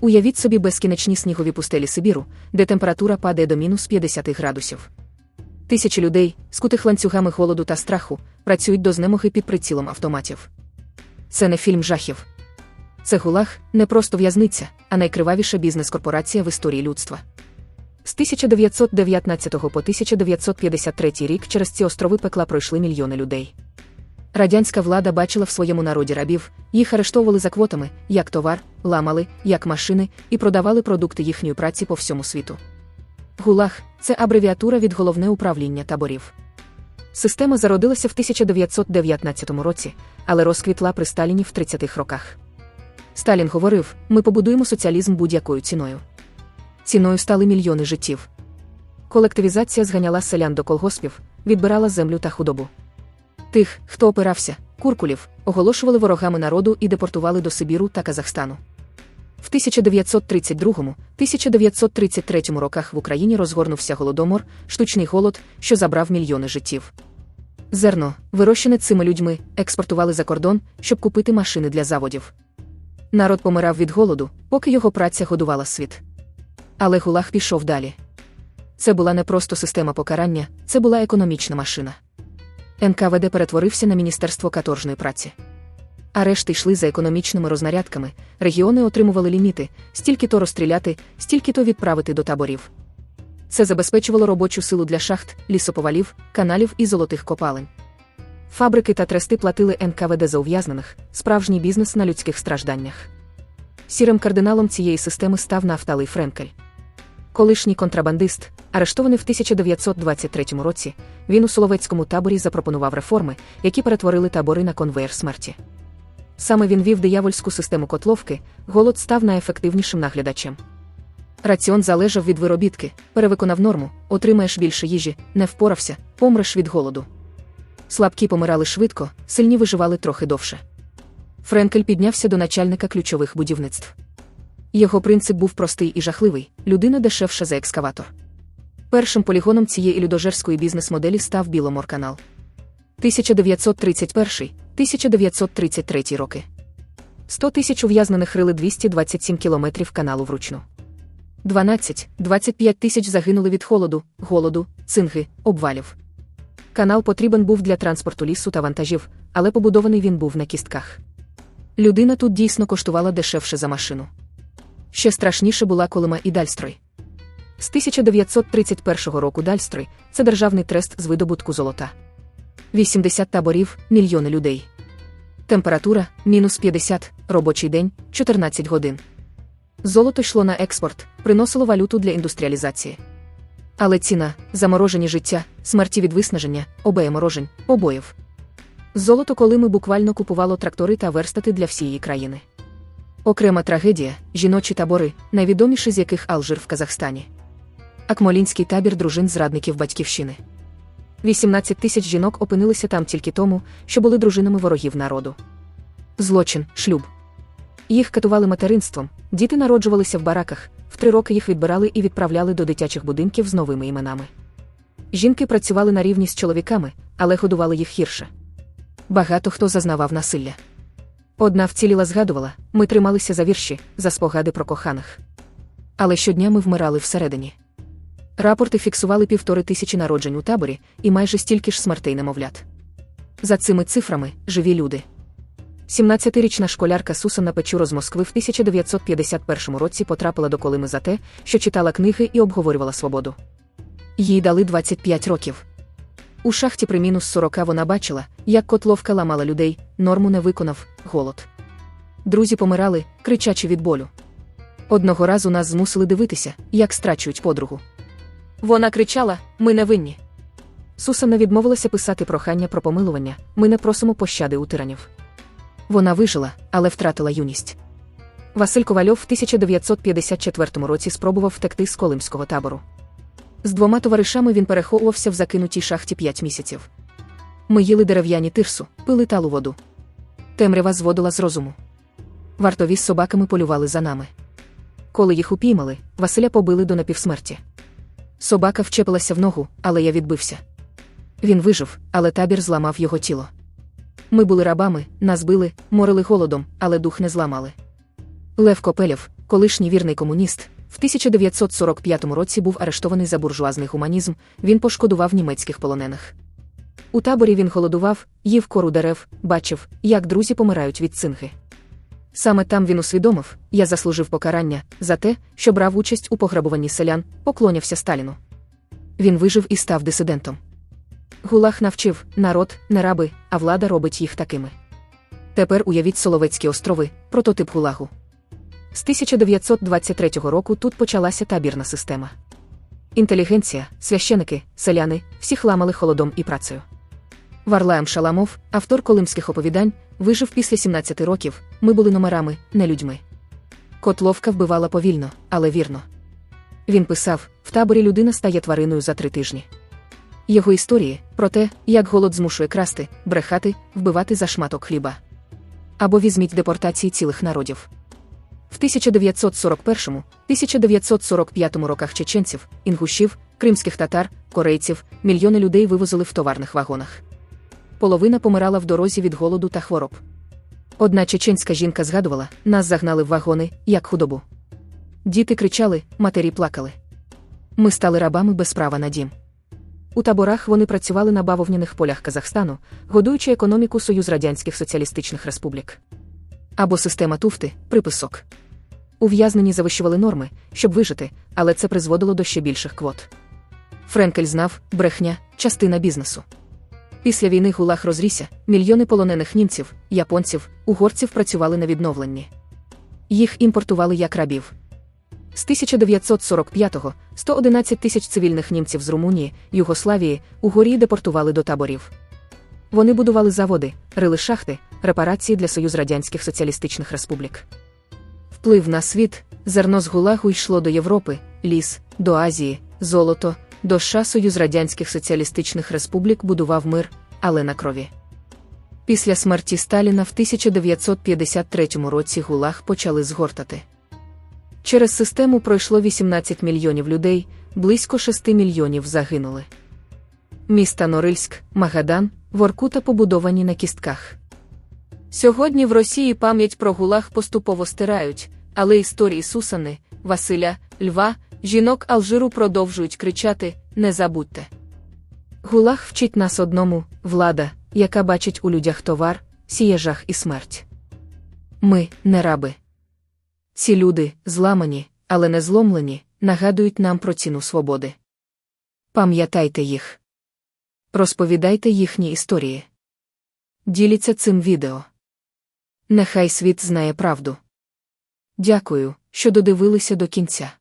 Уявіть собі безкінечні снігові пустелі Сибіру, де температура падає до мінус 50 градусів. Тисячі людей, скутих ланцюгами холоду та страху, працюють до знемоги під прицілом автоматів. Це не фільм жахів. Це гулаг не просто в'язниця, а найкривавіша бізнес-корпорація в історії людства. З 1919 по 1953 рік через ці острови пекла пройшли мільйони людей. Радянська влада бачила в своєму народі рабів, їх арештовували за квотами, як товар, ламали, як машини, і продавали продукти їхньої праці по всьому світу. ГУЛАГ це абревіатура від головне управління таборів. Система зародилася в 1919 році, але розквітла при Сталіні в 30-х роках. Сталін говорив: ми побудуємо соціалізм будь-якою ціною. Ціною стали мільйони життів. Колективізація зганяла селян до колгоспів, відбирала землю та худобу. Тих, хто опирався, куркулів, оголошували ворогами народу і депортували до Сибіру та Казахстану. В 1932-1933 роках в Україні розгорнувся голодомор, штучний голод, що забрав мільйони життів. Зерно, вирощене цими людьми, експортували за кордон, щоб купити машини для заводів. Народ помирав від голоду, поки його праця годувала світ. Але Гулаг пішов далі. Це була не просто система покарання, це була економічна машина. НКВД перетворився на Міністерство каторжної праці. Арешти йшли за економічними рознарядками, регіони отримували ліміти, стільки то розстріляти, стільки то відправити до таборів. Це забезпечувало робочу силу для шахт, лісоповалів, каналів і золотих копалень. Фабрики та трести платили НКВД за ув'язнених, справжній бізнес на людських стражданнях. Сірим кардиналом цієї системи став Нафталий Френкель. Колишній контрабандист, арештований в 1923 році, він у Соловецькому таборі запропонував реформи, які перетворили табори на конвейер смерті. Саме він вів диявольську систему котловки, голод став найефективнішим наглядачем. Раціон залежав від виробітки, перевиконав норму, отримаєш більше їжі, не впорався, помреш від голоду. Слабкі помирали швидко, сильні виживали трохи довше. Френкель піднявся до начальника ключових будівництв. Його принцип був простий і жахливий людина дешевша за екскаватор. Першим полігоном цієї людожерської бізнес-моделі став Біломорканал. 1931-1933 роки. 100 тисяч ув'язнених рили 227 кілометрів каналу вручну. 12-25 тисяч загинули від холоду, голоду, цинги, обвалів. Канал потрібен був для транспорту лісу та вантажів, але побудований він був на кістках. Людина тут дійсно коштувала дешевше за машину. Ще страшніше була колима і Дальстрой. З 1931 року Дальстрой це державний трест з видобутку золота. 80 таборів, мільйони людей. Температура мінус 50, робочий день 14 годин. Золото йшло на експорт, приносило валюту для індустріалізації. Але ціна заморожені життя, смерті від виснаження, обеєморожень, побоїв. Золото колими буквально купувало трактори та верстати для всієї країни. Окрема трагедія жіночі табори, найвідоміші з яких Алжир в Казахстані. Акмолінський табір дружин зрадників батьківщини. 18 тисяч жінок опинилися там тільки тому, що були дружинами ворогів народу. Злочин, шлюб. Їх катували материнством, діти народжувалися в бараках, в три роки їх відбирали і відправляли до дитячих будинків з новими іменами. Жінки працювали на рівні з чоловіками, але годували їх гірше. Багато хто зазнавав насилля. Одна вціліла згадувала, ми трималися за вірші, за спогади про коханих. Але щодня ми вмирали всередині. Рапорти фіксували півтори тисячі народжень у таборі і майже стільки ж смертей немовлят. За цими цифрами живі люди. 17-річна школярка Сусанна Печуро з Москви в 1951 році потрапила до Колими за те, що читала книги і обговорювала свободу. Їй дали 25 років. У шахті при мінус 40 вона бачила, як котловка ламала людей, норму не виконав, голод. Друзі помирали, кричачи від болю. Одного разу нас змусили дивитися, як страчують подругу. Вона кричала: Ми не винні. Сусанна відмовилася писати прохання про помилування, ми не просимо пощади у тиранів. Вона вижила, але втратила юність. Василь Ковальов в 1954 році спробував втекти з Колимського табору. З двома товаришами він переховувався в закинутій шахті 5 місяців. Ми їли дерев'яні тирсу, пили талу воду. Темрява зводила з розуму. Вартові з собаками полювали за нами. Коли їх упіймали, Василя побили до напівсмерті. Собака вчепилася в ногу, але я відбився. Він вижив, але табір зламав його тіло. Ми були рабами, нас били, морили голодом, але дух не зламали. Лев Копелєв, колишній вірний комуніст, в 1945 році був арештований за буржуазний гуманізм, він пошкодував німецьких полонених. У таборі він голодував, їв кору дерев, бачив, як друзі помирають від цинги. Саме там він усвідомив, я заслужив покарання за те, що брав участь у пограбуванні селян, поклонявся Сталіну. Він вижив і став дисидентом. Гулах навчив народ, не раби, а влада робить їх такими. Тепер уявіть Соловецькі острови, прототип Гулагу. З 1923 року тут почалася табірна система. Інтелігенція, священики, селяни, всіх ламали холодом і працею. Варлаєм Шаламов, автор колимських оповідань, вижив після 17 років, ми були номерами, не людьми. Котловка вбивала повільно, але вірно. Він писав: в таборі людина стає твариною за три тижні. Його історії про те, як голод змушує красти, брехати, вбивати за шматок хліба. Або візьміть депортації цілих народів. В 1941-1945 роках чеченців, інгушів, кримських татар, корейців, мільйони людей вивозили в товарних вагонах. Половина помирала в дорозі від голоду та хвороб. Одна чеченська жінка згадувала, нас загнали в вагони, як худобу. Діти кричали, матері плакали. Ми стали рабами без права на дім. У таборах вони працювали на бавовняних полях Казахстану, годуючи економіку Союз Радянських Соціалістичних Республік. Або система туфти, приписок. Ув'язнені завищували норми, щоб вижити, але це призводило до ще більших квот. Френкель знав, брехня, частина бізнесу. Після війни гулаг розрісся, мільйони полонених німців, японців, угорців працювали на відновленні. Їх імпортували як рабів. З 1945-го 111 тисяч цивільних німців з Румунії, Югославії, Угорії депортували до таборів. Вони будували заводи, рили шахти, репарації для Союз Радянських Соціалістичних Республік. Вплив на світ, зерно з Гулагу йшло до Європи, ліс, до Азії, золото, до Союз Радянських Соціалістичних Республік будував мир, але на крові. Після смерті Сталіна в 1953 році Гулаг почали згортати. Через систему пройшло 18 мільйонів людей, близько 6 мільйонів загинули. Міста Норильськ, Магадан, Воркута побудовані на кістках. Сьогодні в Росії пам'ять про гулаг поступово стирають, але історії Сусани, Василя, Льва, жінок Алжиру продовжують кричати: Не забудьте. Гулаг вчить нас одному влада, яка бачить у людях товар, сіє жах і смерть. Ми не раби. Ці люди, зламані, але не зломлені, нагадують нам про ціну свободи. Пам'ятайте їх. Розповідайте їхні історії. Діліться цим відео. Нехай світ знає правду. Дякую, що додивилися до кінця.